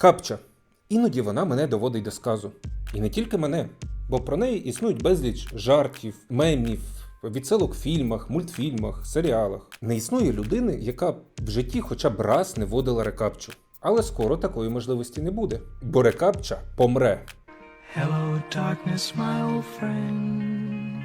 Капча. Іноді вона мене доводить до сказу. І не тільки мене, бо про неї існують безліч жартів, мемів, відсилок в фільмах, мультфільмах, серіалах. Не існує людини, яка в житті хоча б раз не водила рекапчу. Але скоро такої можливості не буде, бо рекапча помре. Hello, darkness, my old friend.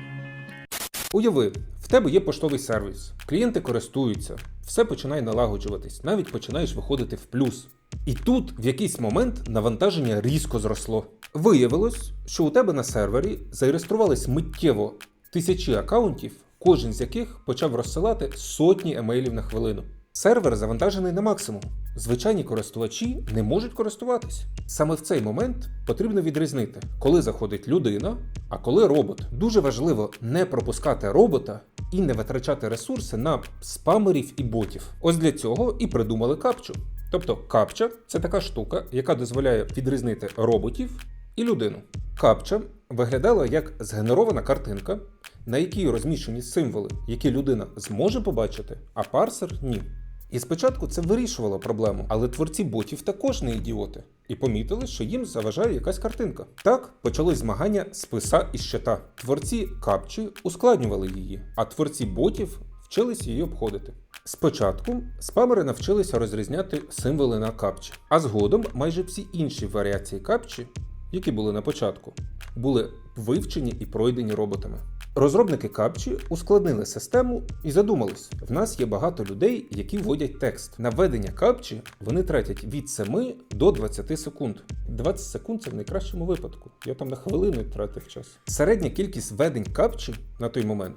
Уяви, в тебе є поштовий сервіс, клієнти користуються, все починає налагоджуватись, навіть починаєш виходити в плюс. І тут в якийсь момент навантаження різко зросло. Виявилось, що у тебе на сервері зареєструвались миттєво тисячі акаунтів, кожен з яких почав розсилати сотні емейлів на хвилину. Сервер завантажений на максимум. Звичайні користувачі не можуть користуватись. Саме в цей момент потрібно відрізнити, коли заходить людина, а коли робот. Дуже важливо не пропускати робота і не витрачати ресурси на спамерів і ботів. Ось для цього і придумали капчу. Тобто капча це така штука, яка дозволяє відрізнити роботів і людину. Капча виглядала як згенерована картинка, на якій розміщені символи, які людина зможе побачити, а парсер ні. І спочатку це вирішувало проблему, але творці ботів також не ідіоти, і помітили, що їм заважає якась картинка. Так почали змагання з писа і щита. Творці капчі ускладнювали її, а творці ботів вчились її обходити. Спочатку спамери навчилися розрізняти символи на капчі, а згодом майже всі інші варіації капчі, які були на початку, були вивчені і пройдені роботами. Розробники капчі ускладнили систему і задумались: в нас є багато людей, які вводять текст. На введення капчі вони тратять від 7 до 20 секунд. 20 секунд це в найкращому випадку. Я там на хвилину тратив час. Середня кількість введень капчі на той момент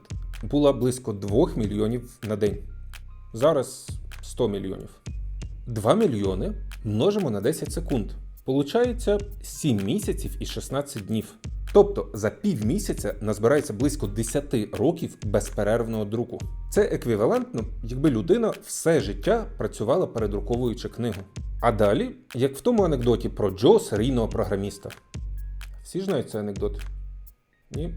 була близько 2 мільйонів на день. Зараз 100 мільйонів. 2 мільйони множимо на 10 секунд. Получається 7 місяців і 16 днів. Тобто за півмісяця назбирається близько 10 років безперервного друку. Це еквівалентно, якби людина все життя працювала передруковуючи книгу. А далі, як в тому анекдоті про Джо серійного програміста. Всі знають цей анекдот? Ні?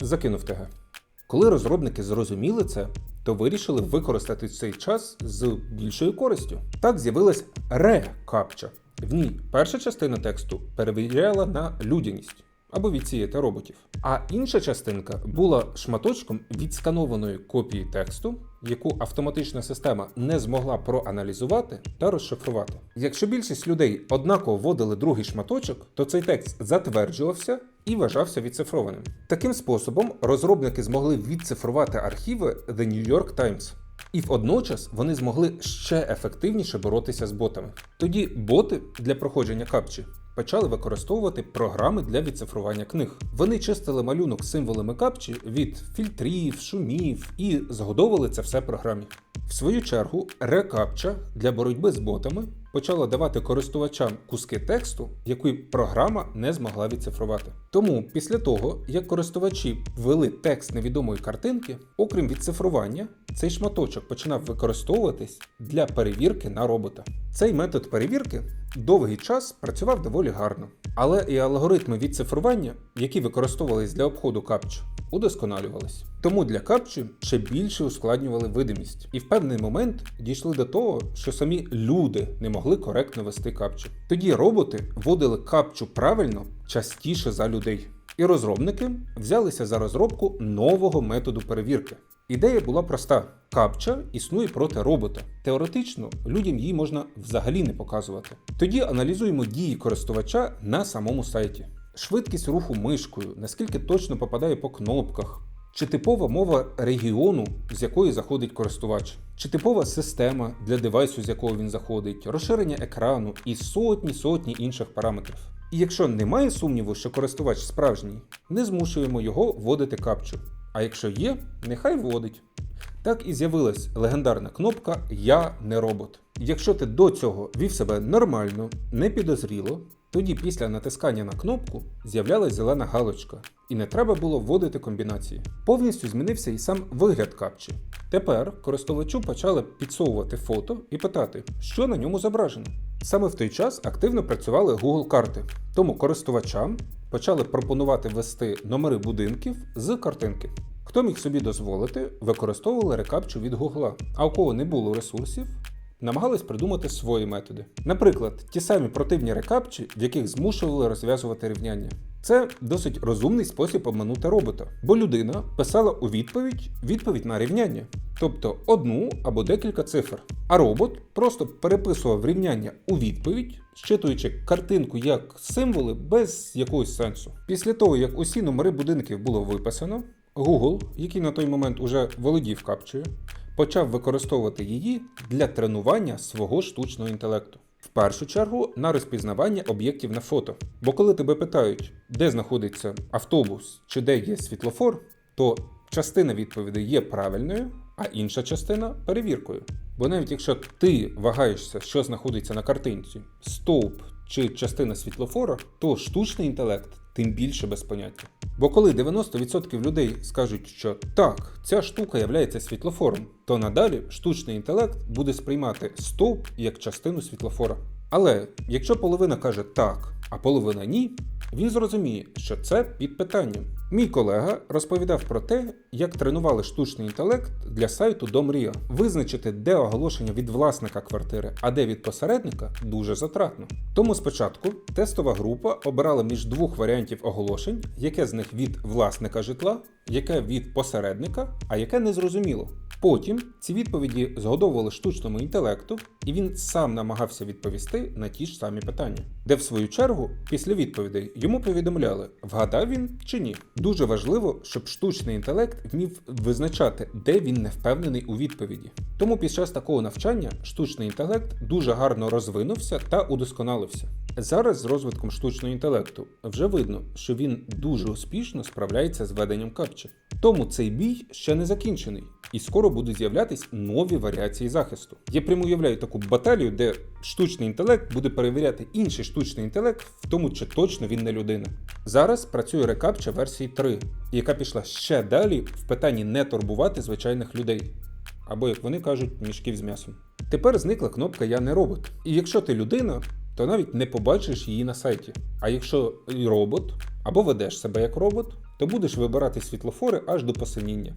Закинув ТГ. Коли розробники зрозуміли це, то вирішили використати цей час з більшою користю. Так з'явилась ре-капча. В ній перша частина тексту перевіряла на людяність або відсіяти роботів. А інша частинка була шматочком відсканованої копії тексту, яку автоматична система не змогла проаналізувати та розшифрувати. Якщо більшість людей однаково вводили другий шматочок, то цей текст затверджувався і вважався відцифрованим. Таким способом розробники змогли відцифрувати архіви The New York Times. І водночас вони змогли ще ефективніше боротися з ботами. Тоді боти для проходження капчі почали використовувати програми для відцифрування книг. Вони чистили малюнок символами капчі від фільтрів, шумів і згодовували це все програмі. В свою чергу, рекапча для боротьби з ботами почала давати користувачам куски тексту, які програма не змогла відцифрувати. Тому після того, як користувачі ввели текст невідомої картинки, окрім відцифрування, цей шматочок починав використовуватись для перевірки на робота. Цей метод перевірки довгий час працював доволі гарно, але і алгоритми відцифрування, які використовувались для обходу капчу, удосконалювались. Тому для капчі ще більше ускладнювали видимість, і в певний момент дійшли до того, що самі люди не могли коректно вести капчу. Тоді роботи вводили капчу правильно частіше за людей. І розробники взялися за розробку нового методу перевірки. Ідея була проста: капча існує проти робота. Теоретично людям її можна взагалі не показувати. Тоді аналізуємо дії користувача на самому сайті. Швидкість руху мишкою, наскільки точно попадає по кнопках, чи типова мова регіону, з якої заходить користувач, чи типова система для девайсу, з якого він заходить, розширення екрану і сотні сотні інших параметрів. І якщо немає сумніву, що користувач справжній, не змушуємо його вводити капчу. А якщо є, нехай вводить. Так і з'явилась легендарна кнопка Я не робот. Якщо ти до цього вів себе нормально, не підозріло, тоді після натискання на кнопку з'являлась зелена галочка, і не треба було вводити комбінації. Повністю змінився і сам вигляд капчі. Тепер користувачу почали підсовувати фото і питати, що на ньому зображено. Саме в той час активно працювали Google карти, тому користувачам почали пропонувати ввести номери будинків з картинки. Хто міг собі дозволити, використовували рекапчу від Google, а у кого не було ресурсів, намагались придумати свої методи. Наприклад, ті самі противні рекапчі, в яких змушували розв'язувати рівняння. Це досить розумний спосіб обманути робота, бо людина писала у відповідь відповідь на рівняння, тобто одну або декілька цифр. А робот просто переписував рівняння у відповідь, щитуючи картинку як символи без якогось сенсу. Після того, як усі номери будинків було виписано, Google, який на той момент уже володів капчею, почав використовувати її для тренування свого штучного інтелекту. В першу чергу на розпізнавання об'єктів на фото. Бо коли тебе питають, де знаходиться автобус чи де є світлофор, то частина відповіді є правильною, а інша частина перевіркою. Бо навіть якщо ти вагаєшся, що знаходиться на картинці, стовп чи частина світлофора, то штучний інтелект тим більше без поняття. Бо коли 90% людей скажуть, що так, ця штука є світлофором, то надалі штучний інтелект буде сприймати стовп як частину світлофора. Але якщо половина каже так, а половина ні, він зрозуміє, що це під питанням. Мій колега розповідав про те, як тренували штучний інтелект для сайту Домрія. Визначити, де оголошення від власника квартири, а де від посередника, дуже затратно. Тому спочатку тестова група обирала між двох варіантів оголошень, яке з них від власника житла, яке від посередника, а яке незрозуміло. Потім ці відповіді згодовували штучному інтелекту, і він сам намагався відповісти на ті ж самі питання, де в свою чергу, після відповідей йому повідомляли, вгадав він чи ні. Дуже важливо, щоб штучний інтелект вмів визначати, де він не впевнений у відповіді. Тому під час такого навчання штучний інтелект дуже гарно розвинувся та удосконалився. Зараз з розвитком штучного інтелекту вже видно, що він дуже успішно справляється з веденням капчі. Тому цей бій ще не закінчений, і скоро будуть з'являтись нові варіації захисту. Я прямо уявляю таку баталію, де штучний інтелект буде перевіряти інший штучний інтелект в тому, чи точно він не людина. Зараз працює рекапча версії 3, яка пішла ще далі в питанні не турбувати звичайних людей. Або, як вони кажуть, мішків з м'ясом. Тепер зникла кнопка Я не робот. І якщо ти людина, то навіть не побачиш її на сайті. А якщо робот або ведеш себе як робот, то будеш вибирати світлофори аж до посиніння.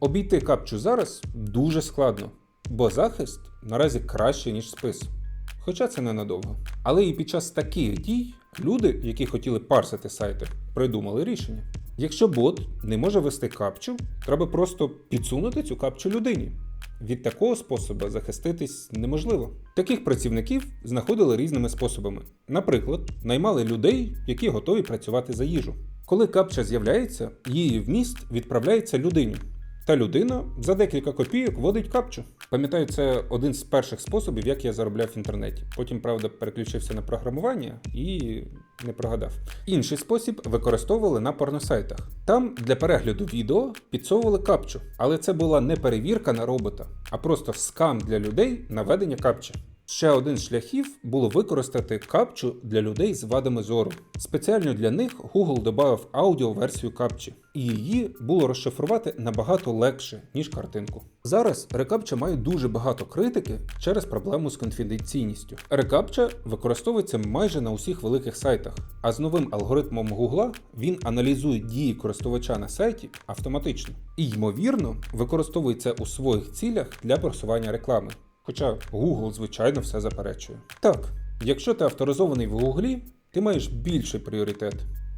Обійти капчу зараз дуже складно, бо захист наразі краще, ніж спис. Хоча це ненадовго. Але і під час таких дій люди, які хотіли парсити сайти, придумали рішення. Якщо бот не може вести капчу, треба просто підсунути цю капчу людині. Від такого способу захиститись неможливо. Таких працівників знаходили різними способами. Наприклад, наймали людей, які готові працювати за їжу. Коли капча з'являється, її вміст відправляється людині. Та людина за декілька копійок вводить капчу. Пам'ятаю, це один з перших способів, як я заробляв в інтернеті. Потім, правда, переключився на програмування і не прогадав. Інший спосіб використовували на порносайтах. Там для перегляду відео підсовували капчу, але це була не перевірка на робота, а просто скам для людей на ведення капчі. Ще один з шляхів було використати капчу для людей з вадами зору. Спеціально для них Google додав аудіоверсію капчі, і її було розшифрувати набагато легше, ніж картинку. Зараз рекапча має дуже багато критики через проблему з конфіденційністю. Рекапча використовується майже на усіх великих сайтах, а з новим алгоритмом Google він аналізує дії користувача на сайті автоматично і, ймовірно, використовується у своїх цілях для просування реклами. Хоча Google, звичайно, все заперечує. Так, якщо ти авторизований в Google, ти маєш більший пріоритет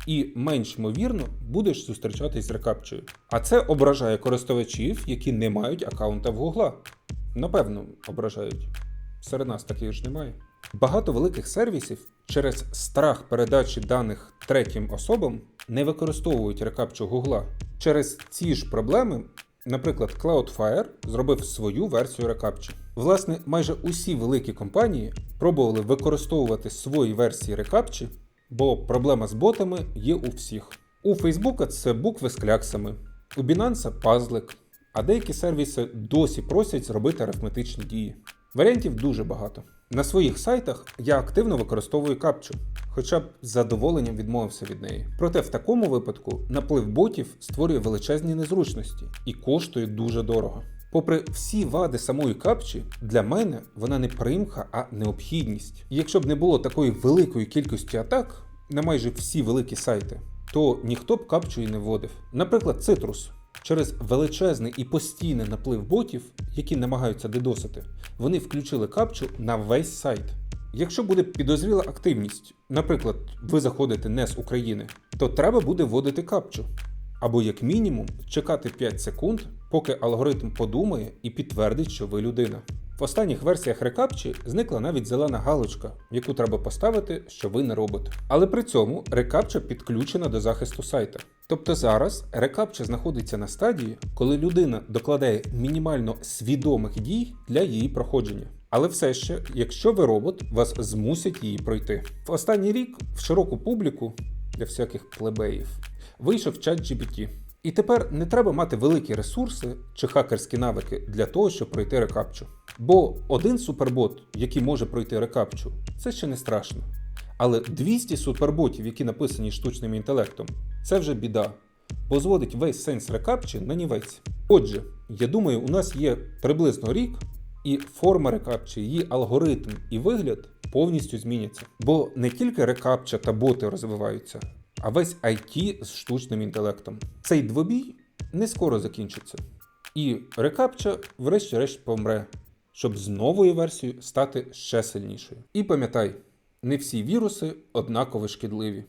і менш ймовірно будеш зустрічатись з рекапчею. А це ображає користувачів, які не мають аккаунта в Google. Напевно, ображають. Серед нас таких ж немає. Багато великих сервісів через страх передачі даних третім особам не використовують рекапчу Google. Через ці ж проблеми Наприклад, Cloudflare зробив свою версію рекапчі. Власне, майже усі великі компанії пробували використовувати свої версії рекапчі, бо проблема з ботами є у всіх. У Facebook це букви з кляксами, у Binance пазлик, а деякі сервіси досі просять зробити арифметичні дії. Варіантів дуже багато. На своїх сайтах я активно використовую капчу, хоча б з задоволенням відмовився від неї. Проте в такому випадку наплив ботів створює величезні незручності і коштує дуже дорого. Попри всі вади самої капчі, для мене вона не примха, а необхідність. Якщо б не було такої великої кількості атак на майже всі великі сайти, то ніхто б капчу і не вводив. Наприклад, Citrus. Через величезний і постійний наплив ботів, які намагаються дедосити, вони включили капчу на весь сайт. Якщо буде підозріла активність, наприклад, ви заходите не з України, то треба буде вводити капчу. Або як мінімум чекати 5 секунд, поки алгоритм подумає і підтвердить, що ви людина. В останніх версіях рекапчі зникла навіть зелена галочка, яку треба поставити, що ви не робот. Але при цьому рекапча підключена до захисту сайта. Тобто зараз рекапча знаходиться на стадії, коли людина докладає мінімально свідомих дій для її проходження. Але все ще, якщо ви робот, вас змусять її пройти. В останній рік в широку публіку для всяких плебеїв вийшов чат GPT. І тепер не треба мати великі ресурси чи хакерські навики для того, щоб пройти рекапчу. Бо один супербот, який може пройти рекапчу, це ще не страшно. Але 200 суперботів, які написані штучним інтелектом, це вже біда, бо зводить весь сенс рекапчі на нівець. Отже, я думаю, у нас є приблизно рік, і форма рекапчі, її алгоритм і вигляд повністю зміняться. Бо не тільки рекапча та боти розвиваються, а весь IT з штучним інтелектом. Цей двобій не скоро закінчиться. І рекапча, врешті-решт, помре, щоб з новою версією стати ще сильнішою. І пам'ятай, не всі віруси однаково шкідливі.